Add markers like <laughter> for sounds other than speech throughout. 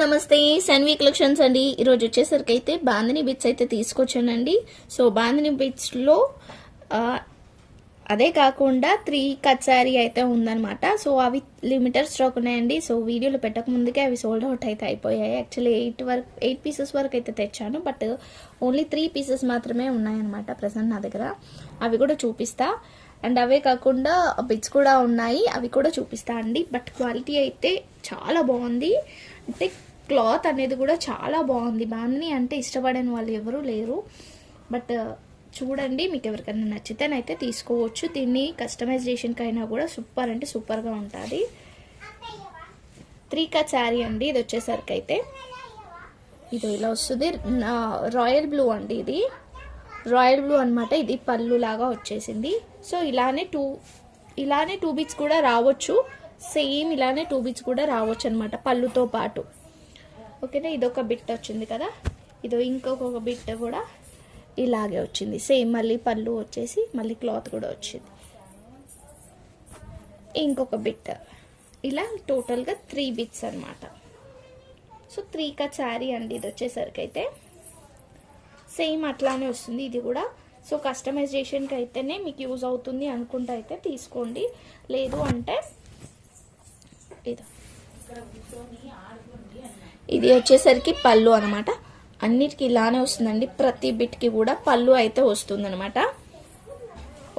నమస్తే సన్వీ కలెక్షన్స్ అండి. ఈరోజు వచ్చేసరికి అయితే బాందిని బిట్స్ అయితే తీసుకొచ్చానండి. సో బాందిని బిట్స్లో అదే కాకుండా త్రీ కట్ శారీ అయితే ఉందన్నమాట. సో అవి లిమిటెడ్ స్టాక్ ఉన్నాయండి. సో వీడియోలో పెట్టక ముందుకే అవి సోల్డ్ అవుట్ అయితే అయిపోయాయి. యాక్చువల్లీ ఎయిట్ వరకు ఎయిట్ పీసెస్ వరకు అయితే తెచ్చాను. బట్ ఓన్లీ త్రీ పీసెస్ మాత్రమే ఉన్నాయన్నమాట ప్రజెంట్ నా దగ్గర. అవి కూడా చూపిస్తా. అండ్ అవే కాకుండా బిట్స్ కూడా ఉన్నాయి. అవి కూడా చూపిస్తా అండి. బట్ క్వాలిటీ అయితే చాలా బాగుంది. అంటే క్లాత్ అనేది కూడా చాలా బాగుంది. బాగుంది అంటే ఇష్టపడని వాళ్ళు ఎవరూ లేరు. బట్ uh, చూడండి మీకు ఎవరికైనా నచ్చితేనైతే తీసుకోవచ్చు. దీన్ని కస్టమైజేషన్కి అయినా కూడా సూపర్ అంటే సూపర్గా ఉంటుంది. త్రీ కా శారీ అండి ఇది వచ్చేసరికి అయితే ఇది ఇలా వస్తుంది. రాయల్ బ్లూ అండి ఇది. రాయల్ బ్లూ అన్నమాట. ఇది పళ్ళు లాగా వచ్చేసింది. సో ఇలానే టూ ఇలానే టూ బిట్స్ కూడా రావచ్చు. సేమ్ ఇలానే టూ బిట్స్ కూడా రావచ్చు అనమాట పళ్ళుతో పాటు. ఓకేనా? ఇదొక బిట్ వచ్చింది కదా? ఇదో ఇంకొక బిట్ కూడా ఇలాగే వచ్చింది. సేమ్ మళ్ళీ పళ్ళు వచ్చేసి మళ్ళీ క్లాత్ కూడా వచ్చింది. ఇంకొక బిట్. ఇలా టోటల్గా త్రీ బిట్స్ అన్నమాట. సో త్రీ క శారీ అండి ఇది వచ్చేసరికి అయితే. సేమ్ అట్లానే వస్తుంది. ఇది కూడా సో కస్టమైజేషన్కి అయితేనే మీకు యూజ్ అవుతుంది అనుకుంటే అయితే తీసుకోండి. లేదు అంటే ఇది. ఇది వచ్చేసరికి పళ్ళు అనమాట అన్నిటికీ ఇలానే వస్తుందండి. ప్రతి బిట్కి కూడా పళ్ళు అయితే వస్తుందనమాట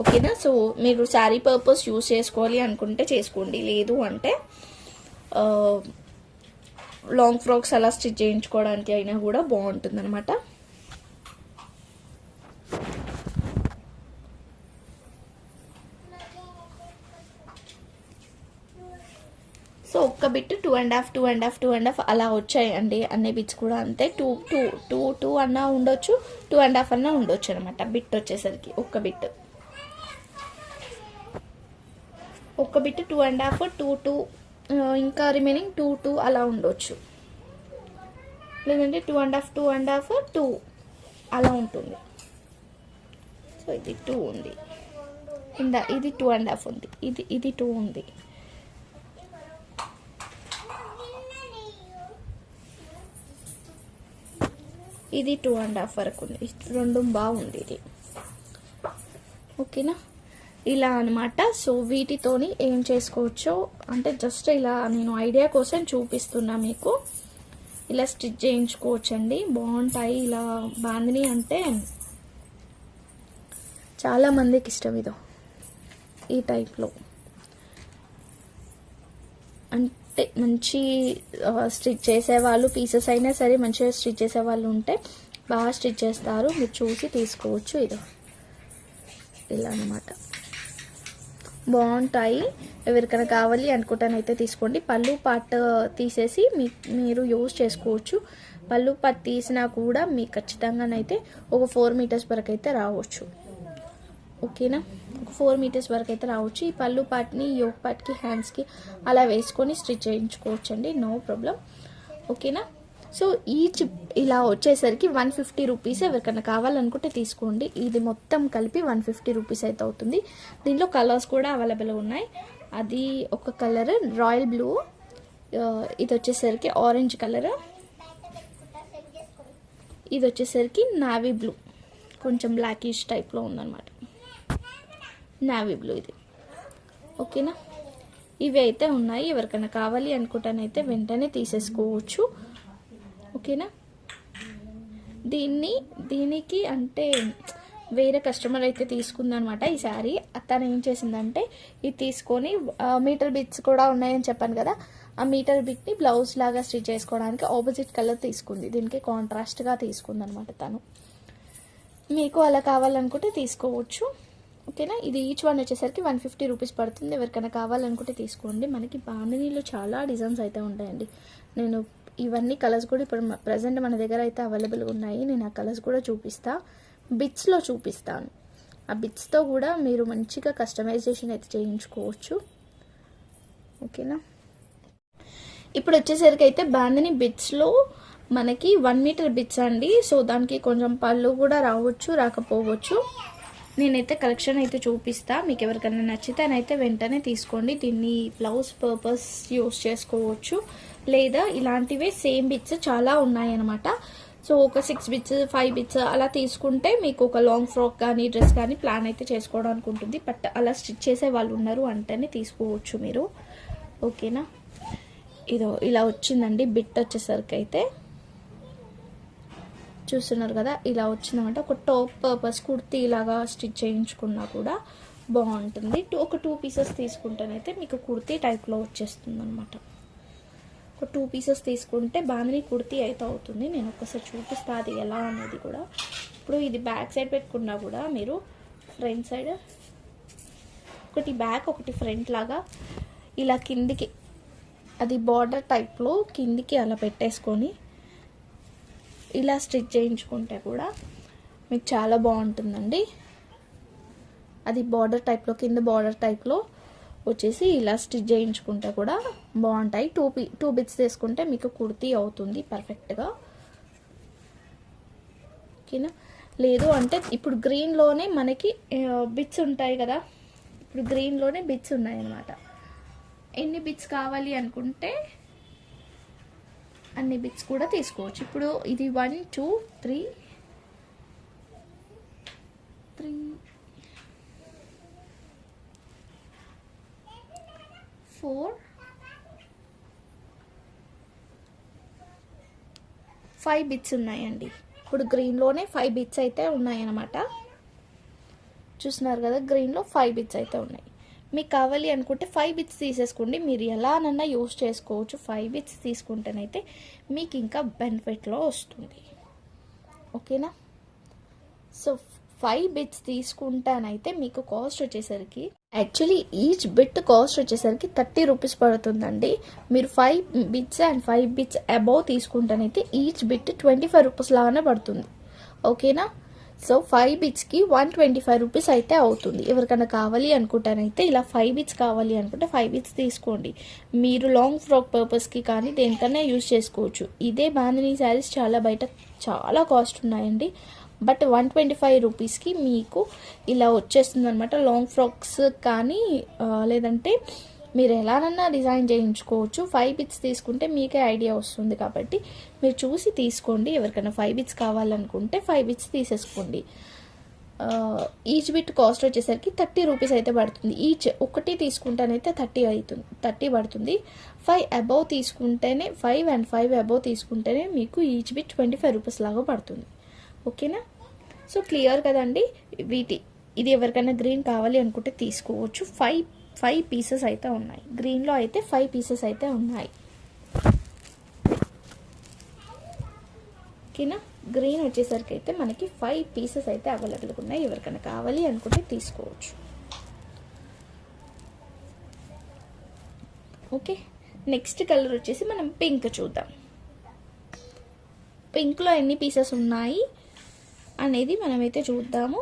ఓకేనా? సో మీరు శారీ పర్పస్ యూస్ చేసుకోవాలి అనుకుంటే చేసుకోండి. లేదు అంటే లాంగ్ ఫ్రాక్స్ అలా స్టిచ్ చేయించుకోవడానికి అయినా కూడా బాగుంటుంది ఒక్క bit two and half two and half two and half అలా వచ్చాయండి. అన్ని బిట్స్ కూడా అంతే. టూ టూ టూ టూ అన్నా ఉండొచ్చు టూ అండ్ హాఫ్ అన్నా ఉండొచ్చు అనమాట బిట్ వచ్చేసరికి ఒక్క బిట్. ఒక్క bit two and half two two ఇంకా రిమైనింగ్ టూ టూ అలా ఉండొచ్చు. లేదంటే two and half two and half two అలా ఉంటుంది. సో ఇది టూ ఉంది. ఇందా ఇది టూ అండ్ హాఫ్ ఉంది. ఇది ఇది టూ ఉంది. ఇది టూ అండ్ హాఫ్ వరకు ఉంది. రెండు బాగుంది ఇది ఓకేనా? ఇలా అనమాట సో వీటితోని ఏం చేసుకోవచ్చో అంటే జస్ట్ ఇలా నేను ఐడియా కోసం చూపిస్తున్నా మీకు. ఇలా స్టిచ్ చేయించుకోవచ్చండి. బాగుంటాయి. ఇలా బాందిని అంటే చాలా మందికి ఇష్టం ఇదో. ఈ టైప్లో ఉంటే మంచి స్టిచ్ చేసేవాళ్ళు పీసెస్ అయినా సరే మంచిగా స్టిచ్ చేసేవాళ్ళు ఉంటే బాగా స్టిచ్ చేస్తారు. మీరు చూసి తీసుకోవచ్చు ఇది. ఇలా అనమాట బాగుంటాయి. ఎవరికైనా కావాలి అనుకుంటానైతే తీసుకోండి. పళ్ళు పాట్ తీసేసి మీ మీరు యూజ్ చేసుకోవచ్చు. పళ్ళు పాట్ తీసినా కూడా మీకు ఖచ్చితంగానైతే ఒక ఫోర్ మీటర్స్ వరకు అయితే రావచ్చు. ఓకేనా ఫోర్ మీటర్స్ వరకు అయితే రావచ్చు. ఈ పళ్ళు పాటిని యోగ్ పాటికి హ్యాండ్స్కి అలా వేసుకొని స్టిచ్ చేయించుకోవచ్చు అండి నో ప్రాబ్లం. ఓకేనా? సో ఈచ్ ఇలా వచ్చేసరికి వన్ ఫిఫ్టీ రూపీస్ ఎవరికైనా కావాలనుకుంటే తీసుకోండి. ఇది మొత్తం కలిపి వన్ ఫిఫ్టీ రూపీస్ అయితే అవుతుంది. దీంట్లో కలర్స్ కూడా అవైలబుల్ ఉన్నాయి. అది ఒక కలర్ రాయల్ బ్లూ. ఇది వచ్చేసరికి ఆరెంజ్ కలర్. ఇది వచ్చేసరికి నావీ బ్లూ. కొంచెం బ్లాకిష్ టైప్లో ఉందన్నమాట. నావీ బ్లూ ఇది. ఓకేనా? ఇవి అయితే ఉన్నాయి. ఎవరికైనా కావాలి అనుకుంటానైతే వెంటనే తీసేసుకోవచ్చు. ఓకేనా? దీన్ని దీనికి అంటే వేరే కస్టమర్ అయితే తీసుకుందనమాట ఈ శారీ. తను ఏం చేసిందంటే ఇది తీసుకొని మీటర్ బిట్స్ కూడా ఉన్నాయని చెప్పాను కదా ఆ మీటర్ బిట్ని బ్లౌజ్ లాగా స్టిచ్ చేసుకోవడానికి ఆపోజిట్ కలర్ తీసుకుంది. దీనికి కాంట్రాస్ట్గా తీసుకుందనమాట తను. మీకు అలా కావాలనుకుంటే తీసుకోవచ్చు. ఓకేనా? ఇది ఈచ్ వన్ వచ్చేసరికి వన్ ఫిఫ్టీ రూపీస్ పడుతుంది. ఎవరికైనా కావాలనుకుంటే తీసుకోండి. మనకి బాందినీలో చాలా డిజైన్స్ అయితే ఉంటాయండి. నేను ఇవన్నీ కలర్స్ కూడా ఇప్పుడు ప్రజెంట్ మన దగ్గర అయితే అవైలబుల్గా ఉన్నాయి. నేను ఆ కలర్స్ కూడా చూపిస్తా. బిట్స్లో చూపిస్తాను. ఆ బిట్స్తో కూడా మీరు మంచిగా కస్టమైజేషన్ అయితే చేయించుకోవచ్చు. ఓకేనా? ఇప్పుడు వచ్చేసరికి అయితే బాందిని బిట్స్లో మనకి వన్ మీటర్ బిట్స్ అండి. సో దానికి కొంచెం పళ్ళు కూడా రావచ్చు రాకపోవచ్చు. నేనైతే కలెక్షన్ అయితే చూపిస్తా. మీకు ఎవరికైనా నచ్చితే అయితే వెంటనే తీసుకోండి. దీన్ని బ్లౌజ్ పర్పస్ యూస్ చేసుకోవచ్చు. లేదా ఇలాంటివే సేమ్ బిట్స్ చాలా ఉన్నాయన్నమాట. సో ఒక సిక్స్ బిట్స్ ఫైవ్ బిట్స్ అలా తీసుకుంటే మీకు ఒక లాంగ్ ఫ్రాక్ కానీ డ్రెస్ కానీ ప్లాన్ అయితే చేసుకోవడానికి ఉంటుంది. బట్ అలా స్టిచ్ చేసే వాళ్ళు ఉన్నారు అంటేనే తీసుకోవచ్చు మీరు. ఓకేనా ఇదో ఇలా వచ్చిందండి. బిట్ వచ్చేసరికి అయితే చూస్తున్నారు కదా ఇలా వచ్చిందన్నమాట. ఒక టాప్ పర్పస్ కుర్తీ ఇలాగా స్టిచ్ చేయించుకున్నా కూడా బాగుంటుంది. టూ- ఒక టూ పీసెస్ తీసుకుంటేనైతే మీకు కుర్తీ టైప్లో వచ్చేస్తుంది అనమాట ఒక టూ పీసెస్ తీసుకుంటే బాగానే కుర్తీ అయితే అవుతుంది. నేను ఒకసారి చూపిస్తా అది ఎలా అనేది కూడా. ఇప్పుడు ఇది బ్యాక్ సైడ్ పెట్టుకున్నా కూడా మీరు ఫ్రంట్ సైడ్ ఒకటి బ్యాక్ ఒకటి ఫ్రంట్ లాగా ఇలా కిందికి అది బార్డర్ టైప్లో కిందికి అలా పెట్టేసుకొని ఇలా స్టిచ్ చేయించుకుంటే కూడా మీకు చాలా బాగుంటుందండి. అది బార్డర్ టైప్లో కింద బార్డర్ టైప్లో వచ్చేసి ఇలా స్టిచ్ చేయించుకుంటే కూడా బాగుంటాయి. టూ పీ టూ బిట్స్ తీసుకుంటే మీకు కుర్తీ అవుతుంది పర్ఫెక్ట్గా ఓకేనా? లేదు అంటే ఇప్పుడు గ్రీన్లోనే మనకి బిట్స్ ఉంటాయి కదా. ఇప్పుడు గ్రీన్లోనే బిట్స్ ఉన్నాయి అన్నమాట ఎన్ని బిట్స్ కావాలి అనుకుంటే అన్ని బిట్స్ కూడా తీసుకోవచ్చు. ఇప్పుడు ఇది one two three three four five bits ఉన్నాయండి. ఇప్పుడు గ్రీన్లోనే ఫైవ్ బిట్స్ అయితే ఉన్నాయన్నమాట. చూస్తున్నారు కదా గ్రీన్లో ఫైవ్ బిట్స్ అయితే ఉన్నాయి. మీకు కావాలి అనుకుంటే ఫైవ్ బిట్స్ తీసేసుకోండి. మీరు ఎలానన్నా యూస్ చేసుకోవచ్చు. ఫైవ్ బిట్స్ తీసుకుంటేనైతే మీకు ఇంకా బెనిఫిట్లో వస్తుంది. ఓకేనా? సో ఫైవ్ బిట్స్ తీసుకుంటానైతే మీకు కాస్ట్ వచ్చేసరికి యాక్చువల్లీ ఈచ్ బిట్ కాస్ట్ వచ్చేసరికి థర్టీ రూపీస్ పడుతుందండి. మీరు five bits and five bits above తీసుకుంటానైతే each bit twenty five rupees లాగానే పడుతుంది. ఓకేనా? సో ఫైవ్ బిట్స్కి వన్ ట్వంటీ ఫైవ్ రూపీస్ అయితే అవుతుంది. ఎవరికైనా కావాలి అనుకుంటానైతే ఇలా ఫైవ్ బిట్స్ కావాలి అనుకుంటే ఫైవ్ బిట్స్ తీసుకోండి. మీరు లాంగ్ ఫ్రాక్ పర్పస్కి కానీ దేనికన్నా యూజ్ చేసుకోవచ్చు. ఇదే బాందినీ శారీస్ చాలా బయట చాలా కాస్ట్ ఉన్నాయండి. బట్ వన్ ట్వంటీ ఫైవ్ రూపీస్కి మీకు ఇలా వచ్చేస్తుంది అనమాట లాంగ్ ఫ్రాక్స్ కానీ లేదంటే మీరు ఎలానన్నా డిజైన్ చేయించుకోవచ్చు. ఫైవ్ బిట్స్ తీసుకుంటే మీకే ఐడియా వస్తుంది కాబట్టి మీరు చూసి తీసుకోండి. ఎవరికైనా ఫైవ్ బిట్స్ కావాలనుకుంటే ఫైవ్ బిట్స్ తీసేసుకోండి. ఈచ్ బిట్ కాస్ట్ వచ్చేసరికి థర్టీ రూపీస్ అయితే పడుతుంది. ఈచ్ ఒకటి తీసుకుంటేనైతే థర్టీ అవుతుంది థర్టీ పడుతుంది. ఫైవ్ అబౌవ్ తీసుకుంటేనే ఫైవ్ అండ్ ఫైవ్ అబౌవ్ తీసుకుంటేనే మీకు each bit twenty five rupees లాగా పడుతుంది. ఓకేనా? సో క్లియర్ కదండి? వీటి ఇది ఎవరికైనా గ్రీన్ కావాలి అనుకుంటే తీసుకోవచ్చు. ఫైవ్ ఫైవ్ పీసెస్ అయితే ఉన్నాయి. గ్రీన్లో అయితే ఫైవ్ పీసెస్ అయితే ఉన్నాయి. ఓకేనా గ్రీన్ వచ్చేసరికి అయితే మనకి ఫైవ్ పీసెస్ అయితే అవైలబుల్గా ఉన్నాయి. ఎవరికైనా కావాలి అనుకుంటే తీసుకోవచ్చు. ఓకే నెక్స్ట్ కలర్ వచ్చేసి మనం పింక్ చూద్దాం. పింక్లో ఎన్ని పీసెస్ ఉన్నాయి అనేది మనమైతే చూద్దాము.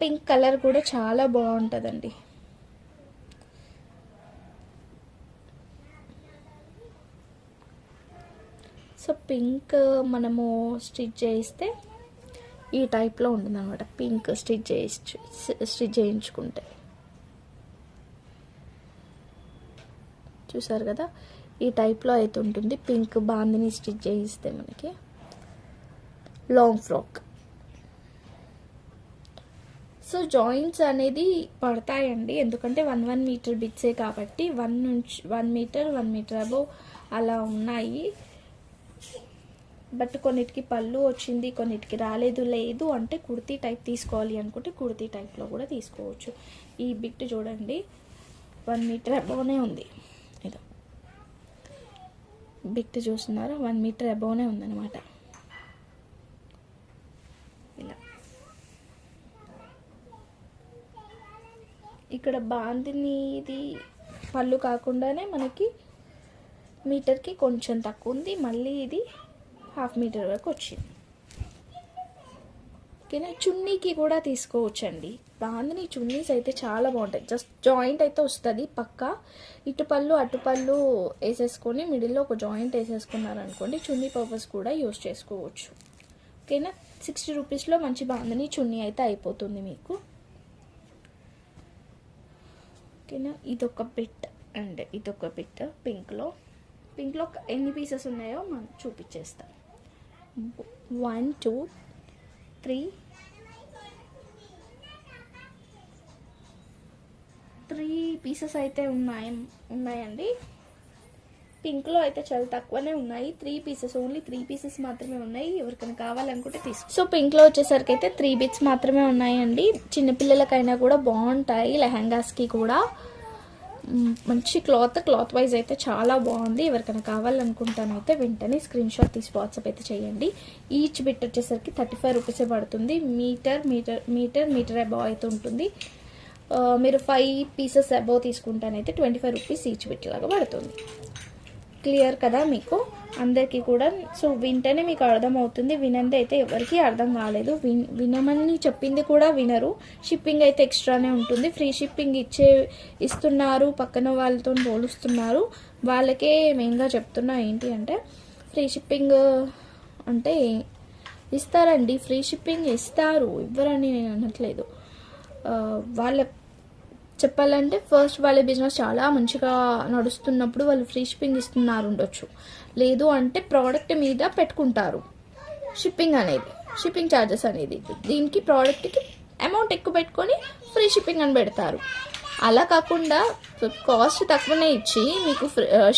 పింక్ కలర్ కూడా చాలా బాగుంటుందండి. సో పింక్ మనము స్టిచ్ చేయిస్తే ఈ టైప్లో ఉంటుంది అనమాట పింక్ స్టిచ్ చేయించు స్టిచ్ చేయించుకుంటే. చూసారు కదా? ఈ టైప్లో అయితే ఉంటుంది. పింక్ బాందిని స్టిచ్ చేయిస్తే మనకి లాంగ్ ఫ్రాక్. సో జాయింట్స్ అనేది పడతాయండి. ఎందుకంటే వన్ వన్ మీటర్ బిట్సే కాబట్టి వన్ నుంచి one metre one metre above అలా ఉన్నాయి. బట్ కొన్నిటికి పళ్ళు వచ్చింది కొన్నిటికి రాలేదు లేదు అంటే కుర్తీ టైప్ తీసుకోవాలి అనుకుంటే కుర్తీ టైప్లో కూడా తీసుకోవచ్చు. ఈ బిట్ చూడండి. వన్ మీటర్ అబౌనే ఉంది. ఇదో. బిట్ చూస్తున్నారా? వన్ మీటర్ అబౌనే ఉందన్నమాట. ఇలా. ఇక్కడ బాందినిది పళ్ళు కాకుండానే మనకి మీటర్కి కొంచెం తక్కువ ఉంది. మళ్ళీ ఇది హాఫ్ మీటర్ వరకు వచ్చింది. ఓకేనా చున్నీకి కూడా తీసుకోవచ్చండి. బాగుంది చున్నీస్ అయితే చాలా బాగుంటాయి. జస్ట్ జాయింట్ అయితే వస్తుంది. పక్క ఇటుపళ్ళు అటుపళ్ళు వేసేసుకొని మిడిల్లో ఒక జాయింట్ వేసేసుకున్నారనుకోండి చున్నీ పర్పస్ కూడా యూస్ చేసుకోవచ్చు. ఓకేనా? సిక్స్టీ రూపీస్లో మంచి బాగుంది చున్నీ అయితే అయిపోతుంది మీకు. ఓకేనా? ఇదొక బిట్ అండ్ ఇదొక బిట్ పింక్లో. పింక్లో ఎన్ని పీసెస్ ఉన్నాయో మనం చూపించేస్తాం one two three three pieces అయితే ఉన్నాయి ఉన్నాయండి. పింక్లో అయితే చాలా తక్కువనే ఉన్నాయి. Three pieces only three pieces మాత్రమే ఉన్నాయి. ఎవరికైనా కావాలనుకుంటే తీసుకో సో పింక్లో వచ్చేసరికి అయితే త్రీ బిట్స్ మాత్రమే ఉన్నాయండి. చిన్నపిల్లలకైనా కూడా బాగుంటాయి లెహంగాస్కి కూడా. మంచి క్లాత్ క్లాత్ వైజ్ అయితే చాలా బాగుంది. ఎవరికైనా కావాలనుకుంటానైతే వెంటనే స్క్రీన్ షాట్ తీసి వాట్సాప్ అయితే చేయండి. ఈచ్ బిట్ వచ్చేసరికి థర్టీ ఫైవ్ రూపీసే పడుతుంది. Metre metre metre metre above అయితే ఉంటుంది. మీరు five pieces above తీసుకుంటానైతే twenty five rupees each bit లాగా పడుతుంది. క్లియర్ కదా మీకు? అందరికీ కూడా. సో వింటేనే మీకు అర్థమవుతుంది. వినంది అయితే ఎవరికీ అర్థం కాలేదు. విన్ వినమని చెప్పింది కూడా వినరు. షిప్పింగ్ అయితే ఎక్స్ట్రానే ఉంటుంది. ఫ్రీ షిప్పింగ్ ఇచ్చే ఇస్తున్నారు. పక్కన వాళ్ళతో పోలుస్తున్నారు. వాళ్ళకే మెయిన్గా చెప్తున్నా ఏంటి అంటే ఫ్రీ షిప్పింగ్ అంటే ఇస్తారండి. ఫ్రీ షిప్పింగ్ ఇస్తారు. ఇవ్వరని నేను అనట్లేదు. వాళ్ళ చెప్పాలంటే ఫస్ట్ వాళ్ళ బిజినెస్ చాలా మంచిగా నడుస్తున్నప్పుడు వాళ్ళు ఫ్రీ షిప్పింగ్ ఇస్తున్నారు ఉండొచ్చు. లేదు అంటే ప్రోడక్ట్ మీద పెట్టుకుంటారు. షిప్పింగ్ అనేది షిప్పింగ్ ఛార్జెస్ అనేది. దీనికి ప్రోడక్ట్కి అమౌంట్ ఎక్కువ పెట్టుకొని ఫ్రీ షిప్పింగ్ అని పెడతారు. అలా కాకుండా కాస్ట్ తక్కువనే ఇచ్చి మీకు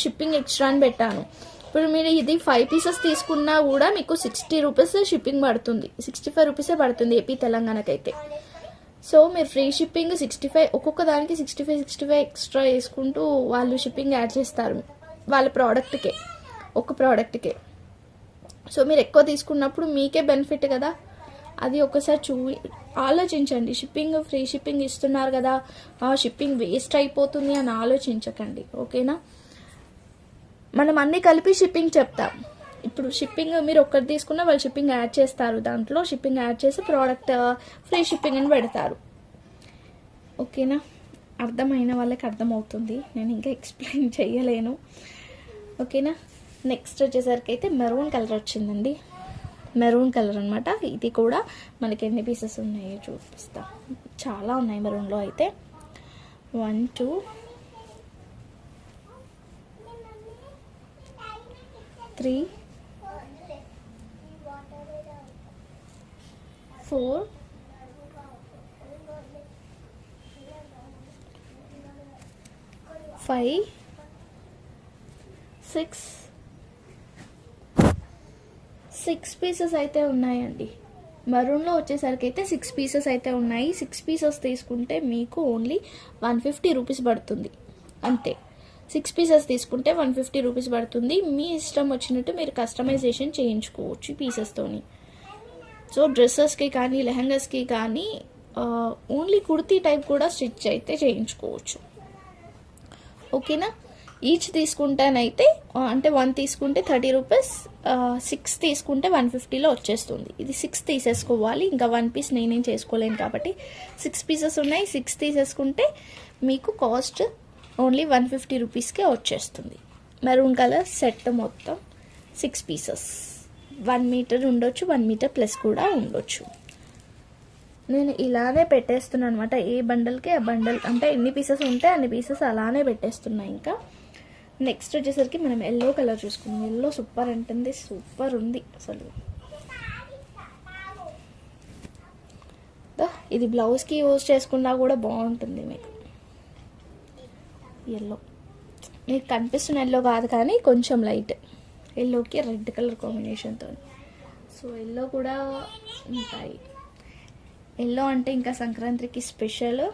షిప్పింగ్ ఎక్స్ట్రా అని పెట్టాను. ఇప్పుడు మీరు ఇది ఫైవ్ పీసెస్ తీసుకున్నా కూడా మీకు సిక్స్టీ రూపీస్ షిప్పింగ్ పడుతుంది. సిక్స్టీ ఫైవ్ రూపీసే పడుతుంది ఏపీ తెలంగాణకైతే. సో మీరు ఫ్రీ షిప్పింగ్ సిక్స్టీ ఫైవ్ ఒక్కొక్క దానికి sixty five sixty five extra వేసుకుంటూ వాళ్ళు షిప్పింగ్ యాడ్ చేస్తారు వాళ్ళ ప్రోడక్ట్కే ఒక ప్రోడక్ట్కే. సో మీరు ఎక్కువ తీసుకున్నప్పుడు మీకే బెనిఫిట్ కదా. అది ఒకసారి చూ ఆలోచించండి. షిప్పింగ్ ఫ్రీ షిప్పింగ్ ఇస్తున్నారు కదా ఆ షిప్పింగ్ వేస్ట్ అయిపోతుంది అని ఆలోచించకండి. ఓకేనా? మనం అన్నీ కలిపి షిప్పింగ్ చెప్తాం. ఇప్పుడు షిప్పింగ్ మీరు ఒక్కటి తీసుకున్న వాళ్ళు షిప్పింగ్ యాడ్ చేస్తారు దాంట్లో. షిప్పింగ్ యాడ్ చేసి ప్రోడక్ట్ ఫ్రీ షిప్పింగ్ అని పెడతారు. ఓకేనా అర్థమైన వాళ్ళకి అర్థమవుతుంది. నేను ఇంకా ఎక్స్ప్లెయిన్ <laughs> చేయలేను. ఓకేనా నెక్స్ట్ వచ్చేసరికి అయితే మెరూన్ కలర్ వచ్చిందండి. మెరూన్ కలర్ అనమాట ఇది కూడా మనకి ఎన్ని పీసెస్ ఉన్నాయో చూపిస్తా. చాలా ఉన్నాయి మెరూన్లో అయితే. One two three four. Five. Six. Six pieces అయితే ఉన్నాయండి. మరూన్లో వచ్చేసరికి అయితే సిక్స్ పీసెస్ అయితే ఉన్నాయి. సిక్స్ పీసెస్ తీసుకుంటే మీకు ఓన్లీ వన్ ఫిఫ్టీ రూపీస్ పడుతుంది. అంతే. సిక్స్ పీసెస్ తీసుకుంటే వన్ ఫిఫ్టీ రూపీస్ పడుతుంది. మీ ఇష్టం వచ్చినట్టు మీరు కస్టమైజేషన్ చేయించుకోవచ్చు పీసెస్తోని సో డ్రెస్సెస్కి కానీ లెహంగాస్కి కానీ ఓన్లీ కుర్తీ టైప్ కూడా స్టిచ్ అయితే చేయించుకోవచ్చు. ఓకేనా ఈచ్ తీసుకుంటానైతే అంటే వన్ తీసుకుంటే థర్టీ రూపీస్ సిక్స్ తీసుకుంటే వన్ ఫిఫ్టీలో వచ్చేస్తుంది. ఇది సిక్స్ తీసేసుకోవాలి. ఇంకా వన్ పీస్ నేనేం చేసుకోలేను కాబట్టి సిక్స్ పీసెస్ ఉన్నాయి. సిక్స్ తీసేసుకుంటే మీకు కాస్ట్ ఓన్లీ వన్ ఫిఫ్టీ రూపీస్కే వచ్చేస్తుంది. మెరూన్ కలర్ సెట్ మొత్తం సిక్స్ పీసెస్ వన్ మీటర్ ఉండొచ్చు వన్ మీటర్ ప్లస్ కూడా ఉండొచ్చు. నేను ఇలానే పెట్టేస్తున్నాను అనమాట ఏ బండల్కి ఆ బండల్ అంటే ఎన్ని పీసెస్ ఉంటే అన్ని పీసెస్ అలానే పెట్టేస్తున్నా ఇంకా. నెక్స్ట్ వచ్చేసరికి మనం ఎల్లో కలర్ చూసుకున్నాం ఎల్లో సూపర్ ఉంటుంది సూపర్ ఉంది అసలు. ఇది బ్లౌజ్కి యూజ్ చేసుకున్నా కూడా బాగుంటుంది మీకు. ఎల్లో. మీకు కనిపిస్తున్న ఎల్లో కాదు కానీ కొంచెం లైట్. ఎల్లోకి రెడ్ కలర్ కాంబినేషన్తో సో ఎల్లో కూడా ఉంటాయి. ఎల్లో అంటే ఇంకా సంక్రాంతికి స్పెషల్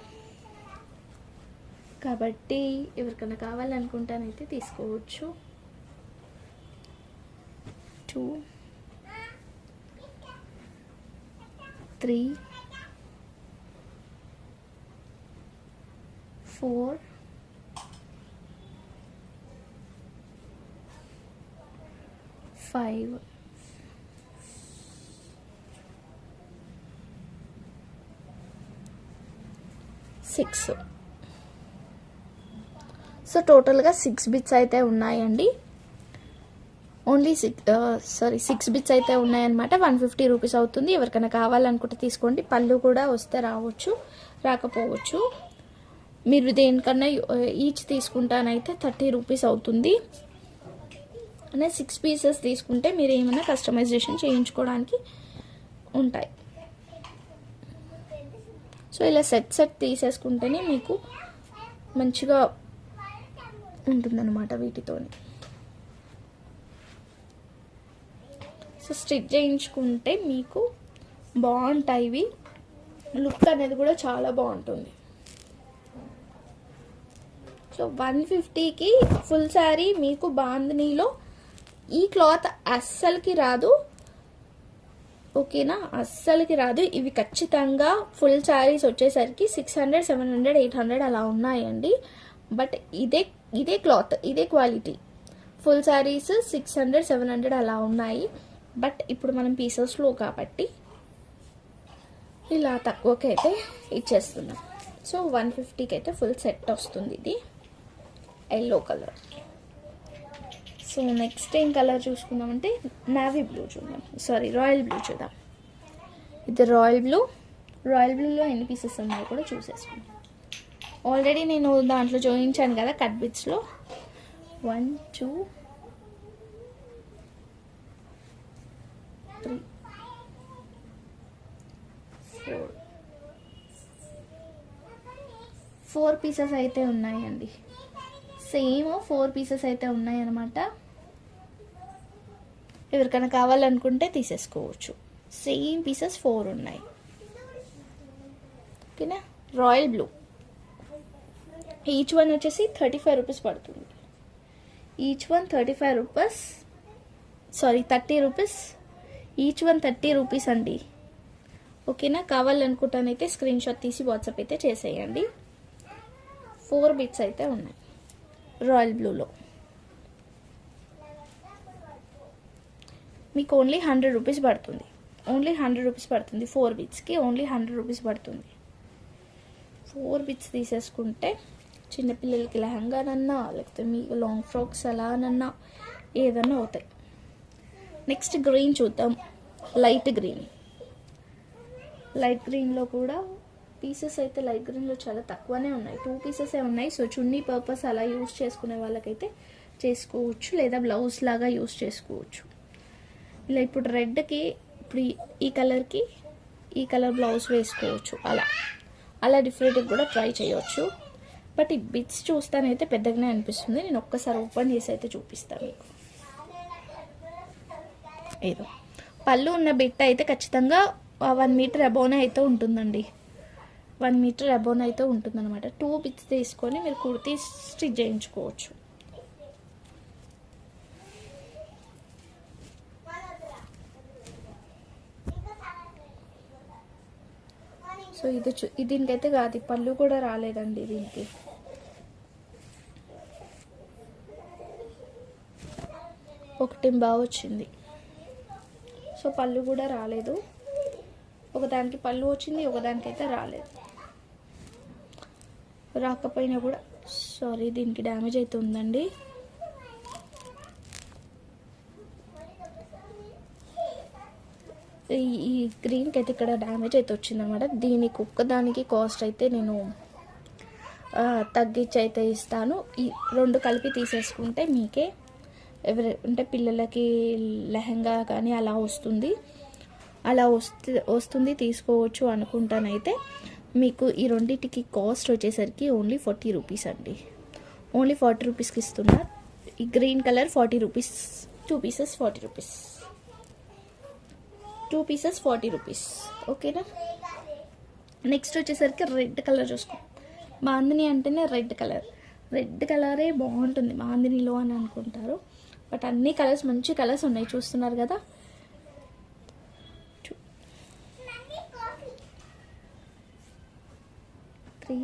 కాబట్టి ఎవరికైనా కావాలనుకుంటానైతే తీసుకోవచ్చు. Two three four five six so టోటల్గా సిక్స్ బిట్స్ అయితే ఉన్నాయండి only six sorry six bits అయితే ఉన్నాయన్నమాట వన్ ఫిఫ్టీ రూపీస్ అవుతుంది. ఎవరికైనా కావాలనుకుంటే తీసుకోండి. పళ్ళు కూడా వస్తే రావచ్చు రాకపోవచ్చు. మీరు దేనికన్నా uh, ఈచ్ తీసుకుంటానైతే థర్టీ రూపీస్ అవుతుంది. అనే సిక్స్ పీసెస్ తీసుకుంటే మీరు ఏమైనా కస్టమైజేషన్ చేయించుకోవడానికి ఉంటాయి. సో ఇలా సెట్ సెట్ తీసేసుకుంటేనే మీకు మంచిగా ఉంటుందన్నమాట వీటితోని. సో స్టిచ్ చేయించుకుంటే మీకు బాగుంటాయి. ఇవి లుక్ అనేది కూడా చాలా బాగుంటుంది. సో వన్ ఫిఫ్టీకి ఫుల్ శారీ మీకు బాందినీలో ఈ క్లాత్ అస్సలకి రాదు. ఓకేనా? అస్సలకి రాదు. ఇవి ఖచ్చితంగా ఫుల్ శారీస్ వచ్చేసరికి six hundred seven hundred eight hundred అలా ఉన్నాయండి. బట్ ఇదే ఇదే క్లాత్ ఇదే quality. Full saris six hundred seven hundred అలా ఉన్నాయి. బట్ ఇప్పుడు మనం పీసెస్లో కాబట్టి ఇలా తక్కువకి అయితే ఇచ్చేస్తున్నాం సో వన్ ఫిఫ్టీకి అయితే ఫుల్ సెట్ వస్తుంది ఇది. ఎల్లో కలర్ సో నెక్స్ట్ ఏం కలర్ చూసుకుందామంటే నావీ బ్లూ చూద్దాం. సారీ రాయల్ బ్లూ చూద్దాం. ఇది రాయల్ బ్లూ రాయల్ బ్లూలో ఎన్ని పీసెస్ ఉన్నాయో కూడా చూసేసుకుందాం. ఆల్రెడీ నేను దాంట్లో చూపించాను కదా cut బిట్స్లో one two three four four pieces అయితే ఉన్నాయండి. సేమ్ ఫోర్ పీసెస్ అయితే ఉన్నాయన్నమాట. ఎవరికైనా కావాలనుకుంటే తీసేసుకోవచ్చు. సేమ్ పీసెస్ ఫోర్ ఉన్నాయి. ఓకేనా? రాయల్ బ్లూ ఈచ్ వన్ వచ్చేసి థర్టీ ఫైవ్ రూపీస్ పడుతుంది. Each one thirty five rupees sorry thirty rupees each one thirty rupees అండి. ఓకేనా? కావాలనుకుంటానైతే స్క్రీన్ షాట్ తీసి వాట్సాప్ అయితే చేసేయండి. ఫోర్ బిట్స్ అయితే ఉన్నాయి. రాయల్ బ్లూలో మీకు ఓన్లీ హండ్రెడ్ రూపీస్ పడుతుంది. ఓన్లీ హండ్రెడ్ రూపీస్ పడుతుంది. ఫోర్ బిట్స్కి ఓన్లీ హండ్రెడ్ రూపీస్ పడుతుంది. ఫోర్ బిట్స్ తీసేసుకుంటే చిన్నపిల్లలకి లెహంగానన్నా లేకపోతే మీకు లాంగ్ ఫ్రాక్స్ అలానన్నా ఏదన్నా అవుతాయి. నెక్స్ట్ గ్రీన్ చూద్దాం. లైట్ గ్రీన్ లైట్ గ్రీన్లో కూడా పీసెస్ అయితే లైట్ గ్రీన్లో చాలా తక్కువనే ఉన్నాయి. టూ పీసెసే ఉన్నాయి. సో చున్నీ పర్పస్ అలా యూస్ చేసుకునే వాళ్ళకైతే చేసుకోవచ్చు లేదా బ్లౌజ్ లాగా యూస్ చేసుకోవచ్చు. ఇలా ఇప్పుడు రెడ్కి ఇప్పుడు ఈ- ఈ కలర్కి ఈ కలర్ బ్లౌజ్ వేసుకోవచ్చు. అలా. అలా డిఫరెంట్గా కూడా ట్రై చేయవచ్చు బట్ ఈ బిట్స్ చూస్తానైతే పెద్దగానే అనిపిస్తుంది. నేను ఒక్కసారి ఓపెన్ చేసి అయితే చూపిస్తాను మీకు. ఏదో పళ్ళు ఉన్న బిట్ అయితే ఖచ్చితంగా వన్ మీటర్ అబోనే అయితే ఉంటుందండి. వన్ మీటర్ అబోన్ అయితే ఉంటుందన్నమాట. టూ బిట్స్ తీసుకొని మీరు కుర్తీ స్టిచ్ చేయించుకోవచ్చు. సో ఇది చూ దీనికైతే కాదు పళ్ళు కూడా రాలేదండి దీనికి. ఒకటి బాగా వచ్చింది. సో పళ్ళు కూడా రాలేదు. ఒకదానికి పళ్ళు వచ్చింది ఒకదానికి అయితే రాలేదు. రాకపోయినా కూడా సారీ దీనికి డ్యామేజ్ అయితే ఉందండి. ఈ ఈ గ్రీన్కి అయితే ఇక్కడ డ్యామేజ్ అయితే వచ్చిందనమాట దీనికి ఒక్కదానికి కాస్ట్ అయితే నేను తగ్గించి అయితే ఇస్తాను. ఈ రెండు కలిపి తీసేసుకుంటే మీకే ఎవరి అంటే పిల్లలకి లెహంగా కానీ అలా వస్తుంది. అలా వస్తు వస్తుంది తీసుకోవచ్చు అనుకుంటానైతే మీకు ఈ రెండింటికి కాస్ట్ వచ్చేసరికి ఓన్లీ ఫార్టీ రూపీస్ అండి. ఓన్లీ ఫార్టీ రూపీస్కి ఇస్తున్నారు ఈ green colour forty rupees two pieces forty rupees two pieces forty rupees. ఓకేనా? నెక్స్ట్ వచ్చేసరికి రెడ్ కలర్ చూసుకో. బాందిని అంటేనే రెడ్ కలర్. రెడ్ కలరే బాగుంటుంది బాందినిలో అని అనుకుంటారు. బట్ అన్ని కలర్స్ మంచి కలర్స్ ఉన్నాయి చూస్తున్నారు కదా. త్రీ.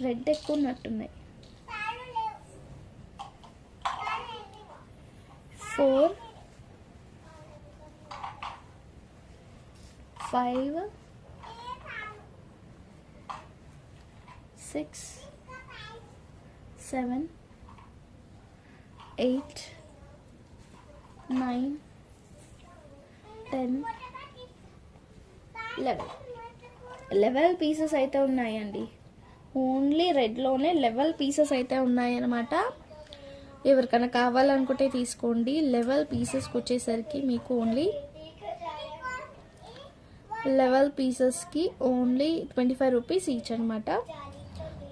రెడ్ ఎక్కువ ఉన్నట్టున్నాయి. Four. Five six seven eight nine ten eleven eleven pieces అయితే ఉన్నాయండి. ఓన్లీ రెడ్లోనే లెవెల్ పీసెస్ అయితే ఉన్నాయన్నమాట. ఎవరికైనా కావాలనుకుంటే తీసుకోండి. లెవెల్ పీసెస్కి వచ్చేసరికి మీకు only eleven పీసెస్కి only twenty five rupees each అనమాట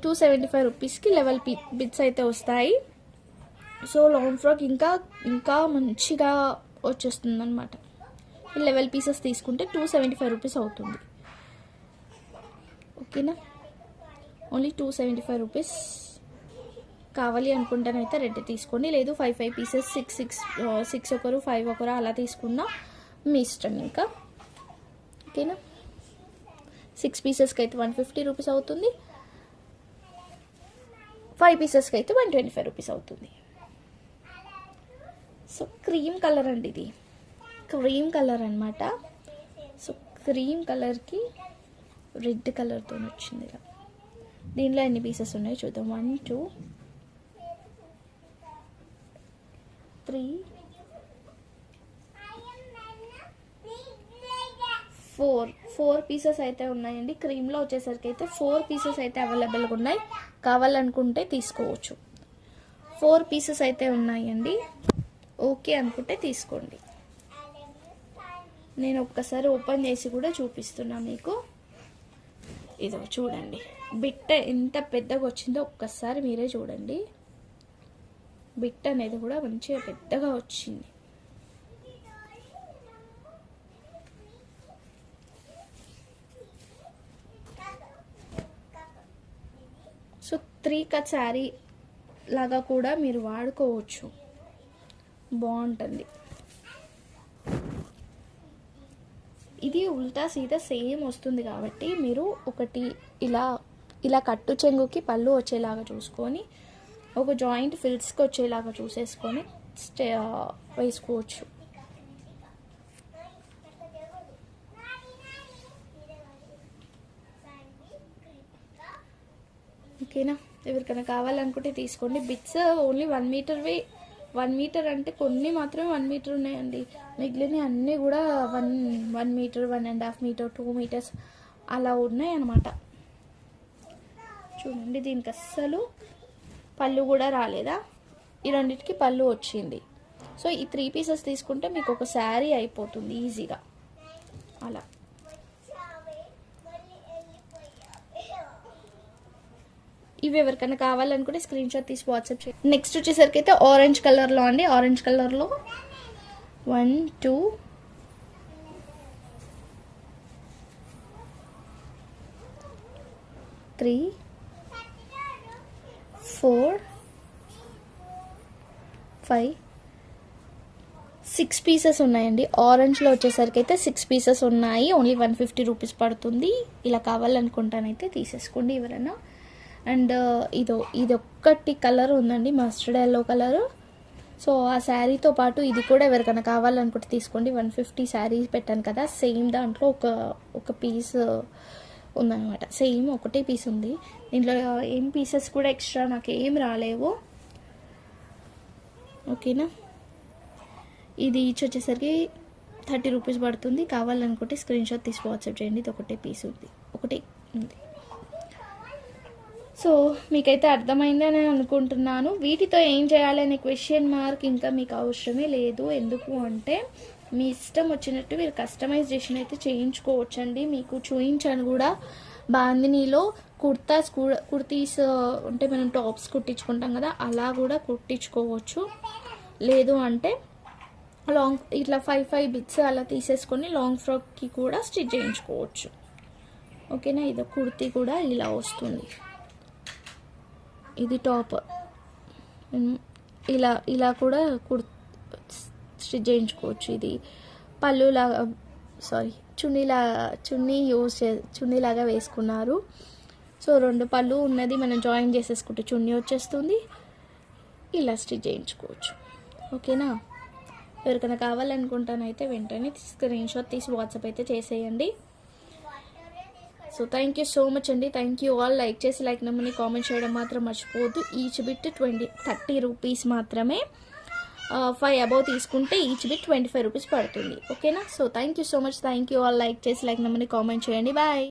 టూ సెవెంటీ ఫైవ్ రూపీస్కి లెవెల్ పీ బిట్స్ అయితే వస్తాయి. సో లాంగ్ ఫ్రాక్ ఇంకా ఇంకా మంచిగా వచ్చేస్తుంది అనమాట లెవెల్ పీసెస్ తీసుకుంటే టూ సెవెంటీ ఫైవ్ రూపీస్ అవుతుంది. ఓకేనా? Only two seventy five rupees కావాలి అనుకుంటానైతే రెడ్ తీసుకోండి. లేదు five five pieces six six six ఒకరు ఫైవ్ ఒకరు అలా తీసుకున్నా మీ ఇష్టం ఇంకా. ఓకేనా? సిక్స్ పీసెస్కి అయితే వన్ ఫిఫ్టీ రూపీస్ అవుతుంది. ఫైవ్ పీసెస్కి అయితే వన్ ట్వంటీ ఫైవ్ రూపీస్ అవుతుంది. సో క్రీమ్ కలర్ అండి ఇది. క్రీమ్ కలర్ అనమాట సో క్రీమ్ కలర్కి రెడ్ కలర్తో వచ్చింది ఇలా. దీనిలో ఎన్ని పీసెస్ ఉన్నాయో చూద్దాం. One two three four four pieces అయితే ఉన్నాయండి. క్రీమ్లో వచ్చేసరికి అయితే ఫోర్ పీసెస్ అయితే అవైలబుల్గా ఉన్నాయి. కావాలనుకుంటే తీసుకోవచ్చు. ఫోర్ పీసెస్ అయితే ఉన్నాయండి. ఓకే అనుకుంటే తీసుకోండి. నేను ఒక్కసారి ఓపెన్ చేసి కూడా చూపిస్తున్నా మీకు. ఇదో చూడండి. బిట్ట ఎంత పెద్దగా వచ్చిందో ఒక్కసారి మీరే చూడండి. బిట్ అనేది కూడా మంచిగా పెద్దగా వచ్చింది. సో త్రీ కట్ శారీ లాగా కూడా మీరు వాడుకోవచ్చు. బాగుంటుంది. ఇది ఉల్టా సీదా సేమ్ వస్తుంది కాబట్టి మీరు ఒకటి ఇలా ఇలా కట్టు చెంగుకి పళ్ళు వచ్చేలాగా చూసుకొని ఒక జాయింట్ ఫిల్స్కి వచ్చేలాగా చూసేసుకొని స్టే వేసుకోవచ్చు. ఓకేనా? ఎవరికైనా కావాలనుకుంటే తీసుకోండి. బిట్స్ ఓన్లీ వన్ మీటర్వి వన్ మీటర్ అంటే కొన్ని మాత్రమే వన్ మీటర్ ఉన్నాయండి. మిగిలిన అన్నీ కూడా one one metre one and half metre two metres అలా ఉన్నాయి చూడండి దీనికి అస్సలు పళ్ళు కూడా రాలేదా? ఈ రెండింటికి పళ్ళు వచ్చింది. సో ఈ త్రీ పీసెస్ తీసుకుంటే మీకు ఒక శారీ అయిపోతుంది ఈజీగా. అలా. ఇవి ఎవరికైనా కావాలనుకుంటే స్క్రీన్ షాట్ తీసి వాట్సాప్ చేయండి నెక్స్ట్ వచ్చేసరికి అయితే ఆరెంజ్ కలర్లో అండి. ఆరెంజ్ కలర్లో one two three four five six pieces ఉన్నాయండి. ఆరెంజ్లో వచ్చేసరికి అయితే సిక్స్ పీసెస్ ఉన్నాయి. ఓన్లీ వన్ ఫిఫ్టీ రూపీస్ పడుతుంది. ఇలా కావాలనుకుంటానైతే తీసేసుకోండి ఎవరైనా. అండ్ ఇదో ఇది ఒక్కటి కలర్ ఉందండి మస్టర్డ్ ఎల్లో కలర్. సో ఆ శారీతో పాటు ఇది కూడా ఎవరికైనా కావాలనుకుంటే తీసుకోండి. వన్ ఫిఫ్టీ శారీస్ పెట్టాను కదా సేమ్ దాంట్లో ఒక ఒక పీస్ ఉందన్నమాట. సేమ్ ఒకటే పీస్ ఉంది. దీంట్లో ఏం పీసెస్ కూడా ఎక్స్ట్రా నాకు ఏం రాలేవు. ఓకేనా? ఇది ఈచ్ వచ్చేసరికి థర్టీ రూపీస్ పడుతుంది. కావాలనుకుంటే స్క్రీన్ షాట్ తీసి వాట్సాప్ చేయండి. ఇది ఒకటే పీస్ ఉంది. ఒకటే ఉంది. సో మీకైతే అర్థమైందని అనుకుంటున్నాను. వీటితో ఏం చేయాలనే క్వశ్చన్ మార్క్ ఇంకా మీకు అవసరమే లేదు. ఎందుకు అంటే మీ ఇష్టం వచ్చినట్టు మీరు కస్టమైజేషన్ అయితే చేయించుకోవచ్చండి. మీకు చూయించాను కూడా బాందినీలో కుర్తాస్ కూడా కుర్తీస్ అంటే మనం టాప్స్ కుట్టించుకుంటాం కదా అలా కూడా కుట్టించుకోవచ్చు. లేదు అంటే లాంగ్ ఇట్లా ఫైవ్ ఫైవ్ బిట్స్ అలా తీసేసుకొని లాంగ్ ఫ్రాక్కి కూడా స్టిచ్ చేయించుకోవచ్చు. ఓకేనా? ఇది కుర్తీ కూడా ఇలా వస్తుంది. ఇది టాప్. ఇలా ఇలా కూడా కుర్ స్టిచ్ చేయించుకోవచ్చు ఇది. పళ్ళులాగా సారీ చున్నీలా చున్నీ యూజ్ చే చున్నీలాగా వేసుకున్నారు. సో రెండు పళ్ళు ఉన్నది మనం జాయిన్ చేసేసుకుంటే చున్నీ వచ్చేస్తుంది. ఇలా స్టిచ్ చేయించుకోవచ్చు. ఓకేనా? ఎవరికైనా కావాలనుకుంటానైతే వెంటనే స్క్రీన్ షాట్ తీసి వాట్సాప్ అయితే చేసేయండి. So thank you so much అండి. థ్యాంక్ యూ ఆల్ లైక్ చేసి లైక్ నెంబర్ని కామెంట్ చేయడం మాత్రం మర్చిపోవద్దు. Each bit twenty thirty rupees మాత్రమే uh, ఫైవ్ అబౌవ్ తీసుకుంటే each bit twenty five rupees పడుతుంది ఓకేనా so thank you so much thank you all like చేసి లైక్ నెంబర్ని కామెంట్ చేయండి. బాయ్